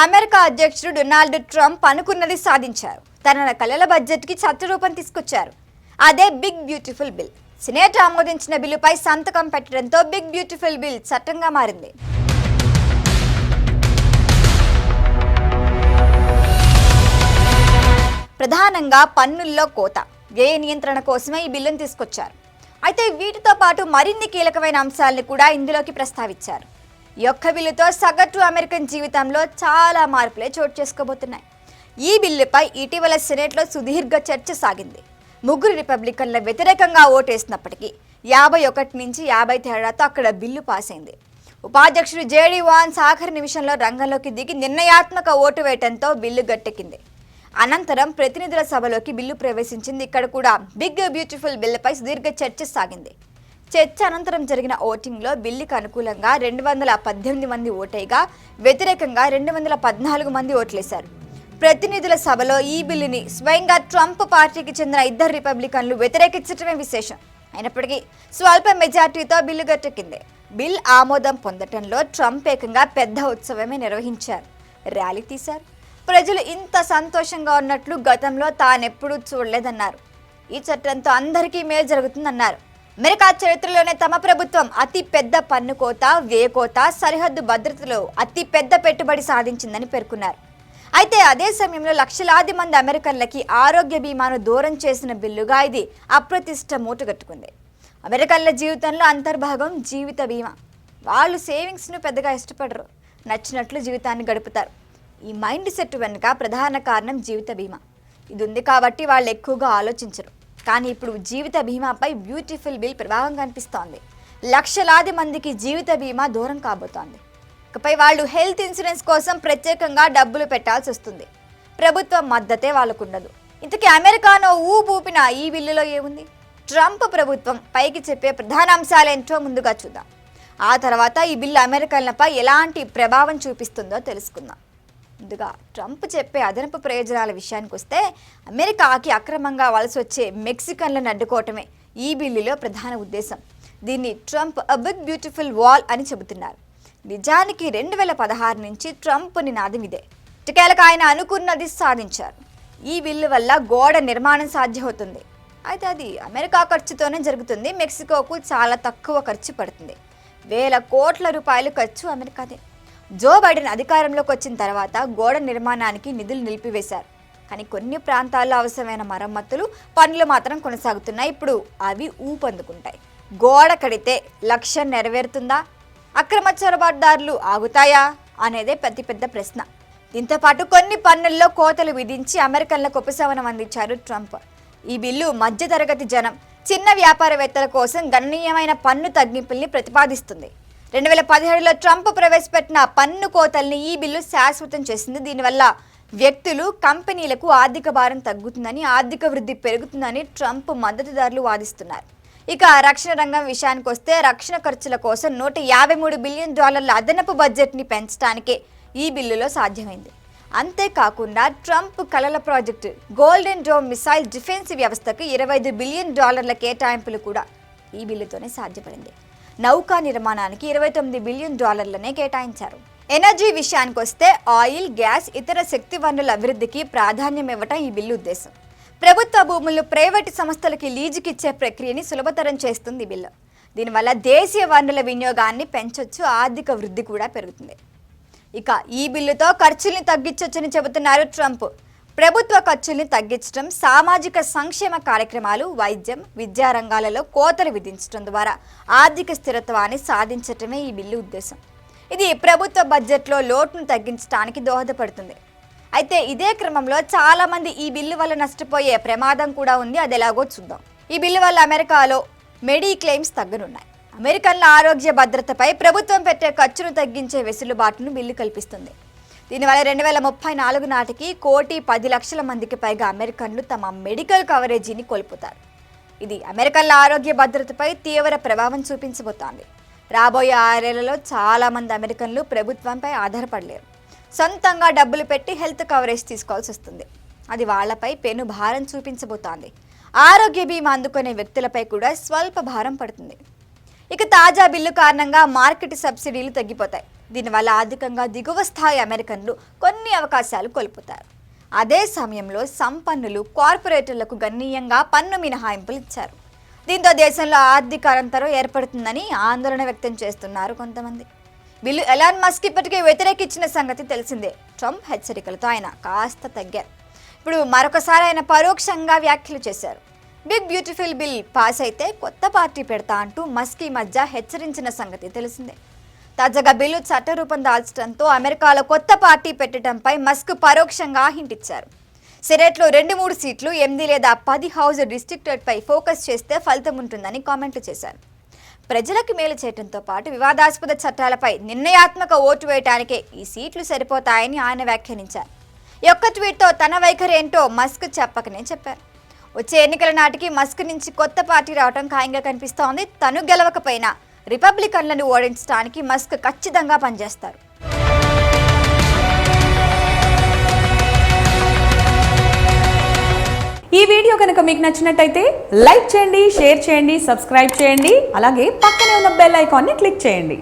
America అధ్యక్షుడు Donald Trump అనుకున్నది సాధించారు. తన కళల బడ్జెట్కి చట్టరూపం తీసుకొచ్చారు. అదే బిగ్ బ్యూటిఫుల్ బిల్. సినేట్ ఆమోదించిన బిల్లుపై సంతకం పెట్టడంతో బిగ్ బ్యూటిఫుల్ బిల్ చట్టంగా మారింది. ప్రధానంగా పన్నుల్లో కోత. వ్యయ నియంత్రణ కోసమే ఈ బిల్లును తీసుకొచ్చారు. అయితే వీటితో పాటు మరిన్ని కీలకమైన అంశాలను కూడా ఇందులోకి ప్రస్తావించారు. యొక్క బిల్లుతో సగటు అమెరికన్ జీవితంలో చాలా మార్పులే చోటు చేసుకోబోతున్నాయి. ఈ బిల్లుపై ఇటీవల సెనేట్లో సుదీర్ఘ చర్చ సాగింది. ముగ్గురు రిపబ్లికన్ల వ్యతిరేకంగా ఓటేసినప్పటికీ యాభై ఒకటి నుంచి యాభై తేడాతో అక్కడ బిల్లు పాస్ అయింది. ఉపాధ్యక్షుడు జేడీ వాన్స్ ఆఖరి నిమిషంలో రంగంలోకి దిగి నిర్ణయాత్మక ఓటు వేయడంతో బిల్లు గట్టెక్కింది. అనంతరం ప్రతినిధుల సభలోకి బిల్లు ప్రవేశించింది. ఇక్కడ కూడా బిగ్ బ్యూటిఫుల్ బిల్లుపై సుదీర్ఘ చర్చ సాగింది. చర్చ అనంతరం జరిగిన ఓటింగ్లో బిల్లుకు అనుకూలంగా రెండు వందల పద్దెనిమిది మంది ఓటైగా వ్యతిరేకంగా రెండు వందల పద్నాలుగు మంది ఓట్లేశారు. ప్రతినిధుల సభలో ఈ బిల్లుని స్వయంగా ట్రంప్ పార్టీకి చెందిన ఇద్దరు రిపబ్లికన్లు వ్యతిరేకించడమే విశేషం. అయినప్పటికీ స్వల్ప మెజార్టీతో బిల్లు గట్టెక్కింది బిల్ ఆమోదం పొందటంలో ట్రంప్ ఏకంగా పెద్ద ఉత్సవమే నిర్వహించారు. ర్యాలీ తీశారు. ప్రజలు ఇంత సంతోషంగా ఉన్నట్లు గతంలో తానెప్పుడూ చూడలేదన్నారు. ఈ చట్టంతో అందరికీ మేలు జరుగుతుందన్నారు. అమెరికా చరిత్రలోనే తమ ప్రభుత్వం అతి పెద్ద పన్ను కోత వ్యయ సరిహద్దు భద్రతలో అతి పెద్ద పెట్టుబడి సాధించిందని పేర్కొన్నారు. అయితే అదే సమయంలో లక్షలాది మంది అమెరికన్లకి ఆరోగ్య బీమాను దూరం చేసిన బిల్లుగా ఇది అప్రతిష్ట మూటగట్టుకుంది. అమెరికన్ల జీవితంలో అంతర్భాగం జీవిత బీమా. వాళ్ళు సేవింగ్స్ను పెద్దగా ఇష్టపడరు నచ్చినట్లు జీవితాన్ని గడుపుతారు. ఈ మైండ్ సెట్ వెనుక ప్రధాన కారణం జీవిత బీమా. ఇది ఉంది కాబట్టి వాళ్ళు ఎక్కువగా ఆలోచించరు. కానీ ఇప్పుడు జీవిత బీమాపై బ్యూటిఫుల్ బిల్ ప్రభావం కనిపిస్తోంది. లక్షలాది మందికి జీవిత బీమా దూరం కాబోతోంది. ఇకపై వాళ్ళు హెల్త్ ఇన్సూరెన్స్ కోసం ప్రత్యేకంగా డబ్బులు పెట్టాల్సి వస్తుంది. ప్రభుత్వం మద్దతే వాళ్ళకుండదు. ఇంతకీ అమెరికానో ఊపూపిన ఈ బిల్లులో ఏముంది? ట్రంప్ ప్రభుత్వం పైకి చెప్పే ప్రధాన అంశాలేంటో ముందుగా చూద్దాం. ఆ తర్వాత ఈ బిల్లు అమెరికన్లపై ఎలాంటి ప్రభావం చూపిస్తుందో తెలుసుకుందాం. ముందుగా ట్రంప్ చెప్పే అదనపు ప్రయోజనాల విషయానికి వస్తే అమెరికాకి అక్రమంగా వలస వచ్చే మెక్సికన్లను అడ్డుకోవటమే ఈ బిల్లులో ప్రధాన ఉద్దేశం. దీన్ని Trump a big beautiful wall అని చెబుతున్నారు. నిజానికి రెండు వేల పదహారు నుంచి ట్రంప్ నినాదం ఇదే. ఇటుకేలకు ఆయన అనుకున్నది సాధించారు. ఈ బిల్లు వల్ల గోడ నిర్మాణం సాధ్యమవుతుంది. అయితే అది అమెరికా ఖర్చుతోనే జరుగుతుంది. మెక్సికోకు చాలా తక్కువ ఖర్చు పడుతుంది. వేల కోట్ల రూపాయలు ఖర్చు అమెరికాదే. జో బైడెన్ అధికారంలోకి వచ్చిన తర్వాత గోడ నిర్మాణానికి నిధులు నిలిపివేశారు. కానీ కొన్ని ప్రాంతాల్లో అవసరమైన మరమ్మతులు పనులు మాత్రం కొనసాగుతున్నాయి. ఇప్పుడు అవి ఊపందుకుంటాయి. గోడ కడితే లక్ష్యం నెరవేరుతుందా? అక్రమ చొరబాటుదారులు ఆగుతాయా? అనేదే పెద్ద పెద్ద ప్రశ్న. దీంతో పాటు కొన్ని పన్నుల్లో కోతలు విధించి అమెరికన్లకు ఉపశమనం అందించారు ట్రంప్. ఈ బిల్లు మధ్యతరగతి జనం చిన్న వ్యాపారవేత్తల కోసం గణనీయమైన పన్ను తగ్గింపుల్ని ప్రతిపాదిస్తుంది. రెండు వేల పదిహేడులో ట్రంప్ ప్రవేశపెట్టిన పన్ను కోతల్ని ఈ బిల్లు శాశ్వతం చేసింది. దీనివల్ల వ్యక్తులు కంపెనీలకు ఆర్థిక భారం తగ్గుతుందని ఆర్థిక వృద్ధి పెరుగుతుందని ట్రంప్ మద్దతుదారులు వాదిస్తున్నారు. ఇక రక్షణ రంగం విషయానికి వస్తే రక్షణ ఖర్చుల కోసం నూట యాభై మూడు బిలియన్ డాలర్ల అదనపు బడ్జెట్ని పెంచడానికే ఈ బిల్లులో సాధ్యమైంది. అంతేకాకుండా ట్రంప్ కలల project golden dome missile defence వ్యవస్థకు ఇరవై ఐదు బిలియన్ డాలర్ల కేటాయింపులు కూడా ఈ బిల్లుతోనే సాధ్యపడింది. నౌకా నిర్మాణానికి ఇరవై తొమ్మిది బిలియన్ డాలర్లనే కేటాయించారు. ఎనర్జీ విషయానికి వస్తే ఆయిల్ గ్యాస్ ఇతర శక్తి వనరుల అభివృద్ధికి ప్రాధాన్యం ఇవ్వటం ఈ బిల్లు ఉద్దేశం. ప్రభుత్వ భూములు ప్రైవేటు సంస్థలకి లీజుకి ఇచ్చే ప్రక్రియని సులభతరం చేస్తుంది ఈ బిల్లు. దీనివల్ల దేశీయ వనరుల వినియోగాన్ని పెంచొచ్చు ఆర్థిక వృద్ధి కూడా పెరుగుతుంది. ఇక ఈ బిల్లుతో ఖర్చుల్ని తగ్గించొచ్చని చెబుతున్నారు ట్రంప్. ప్రభుత్వ ఖర్చుల్ని తగ్గించడం సామాజిక సంక్షేమ కార్యక్రమాలు వైద్యం విద్యా రంగాలలో కోతలు విధించడం ద్వారా ఆర్థిక స్థిరత్వాన్ని సాధించటమే ఈ బిల్లు ఉద్దేశం. ఇది ప్రభుత్వ బడ్జెట్లో లోటును తగ్గించడానికి దోహదపడుతుంది. అయితే ఇదే క్రమంలో చాలామంది ఈ బిల్లు వల్ల నష్టపోయే ప్రమాదం కూడా ఉంది. అది ఎలాగో చూద్దాం. ఈ బిల్లు వల్ల అమెరికాలో మెడిక్లెయిమ్స్ తగ్గనున్నాయి. అమెరికన్ల ఆరోగ్య భద్రతపై ప్రభుత్వం పెట్టే ఖర్చును తగ్గించే వెసులుబాటును బిల్లు కల్పిస్తుంది. దీనివల్ల రెండు వేల ముప్పై నాలుగు నాటికి కోటి పది లక్షల మందికి పైగా అమెరికన్లు తమ మెడికల్ కవరేజీని కోల్పోతారు. ఇది అమెరికన్ల ఆరోగ్య భద్రతపై తీవ్ర ప్రభావం చూపించబోతోంది. రాబోయే ఆరేళ్ళలో చాలా మంది అమెరికన్లు ప్రభుత్వంపై ఆధారపడలేరు. సొంతంగా డబ్బులు పెట్టి హెల్త్ కవరేజ్ తీసుకోవాల్సి వస్తుంది. అది వాళ్ళపై పెను భారం చూపించబోతోంది. ఆరోగ్య బీమా అందుకునే వ్యక్తులపై కూడా స్వల్ప భారం పడుతుంది. ఇక తాజా బిల్లు కారణంగా మార్కెట్ సబ్సిడీలు తగ్గిపోతాయి. దీనివల్ల ఆర్థికంగా దిగువ స్థాయి అమెరికన్లు కొన్ని అవకాశాలు కోల్పోతారు. అదే సమయంలో సంపన్నులు కార్పొరేటర్లకు గణనీయంగా పన్ను మినహాయింపులు ఇచ్చారు. దీంతో దేశంలో ఆర్థిక అనంతరం ఏర్పడుతుందని ఆందోళన వ్యక్తం చేస్తున్నారు కొంతమంది. బిల్లు ఎలాన్ మస్క్ ఇప్పటికే వ్యతిరేకించిన సంగతి తెలిసిందే. ట్రంప్ హెచ్చరికలతో ఆయన కాస్త తగ్గారు. ఇప్పుడు మరొకసారి ఆయన పరోక్షంగా వ్యాఖ్యలు చేశారు. బిగ్ బ్యూటిఫుల్ బిల్ పాస్ అయితే కొత్త పార్టీ పెడతా అంటూ మస్క్ ఈ మధ్య హెచ్చరించిన సంగతి తెలిసిందే. తాజాగా బిల్లు చట్టరూపం దాల్చడంతో అమెరికాలో కొత్త పార్టీ పెట్టడంపై మస్క్ పరోక్షంగా హింటిచ్చారు సెనేట్లో రెండు మూడు సీట్లు ఎనిమిది లేదా పది హౌస్ డిస్ట్రిక్టెడ్పై ఫోకస్ చేస్తే ఫలితం ఉంటుందని కామెంట్లు చేశారు. ప్రజలకు మేలు చేయడంతో పాటు వివాదాస్పద చట్టాలపై నిర్ణయాత్మక ఓటు వేయటానికే ఈ సీట్లు సరిపోతాయని ఆయన వ్యాఖ్యానించారు. ఈ ఒక్క ట్వీట్తో తన వైఖరి ఏంటో మస్క్ చెప్పకనే చెప్పారు. వచ్చే ఎన్నికల నాటికి మస్క్ నుంచి కొత్త పార్టీ రావడం ఖాయంగా కనిపిస్తోంది. తను గెలవకపోయినా రిపబ్లికన్లను ఓడించడానికి మస్క్ ఖచ్చితంగా పనిచేస్తారు. ఈ వీడియో కనుక మీకు నచ్చినట్టయితే లైక్ చేయండి షేర్ చేయండి సబ్స్క్రైబ్ చేయండి అలాగే పక్కనే ఉన్న బెల్ ఐకాన్ని క్లిక్ చేయండి.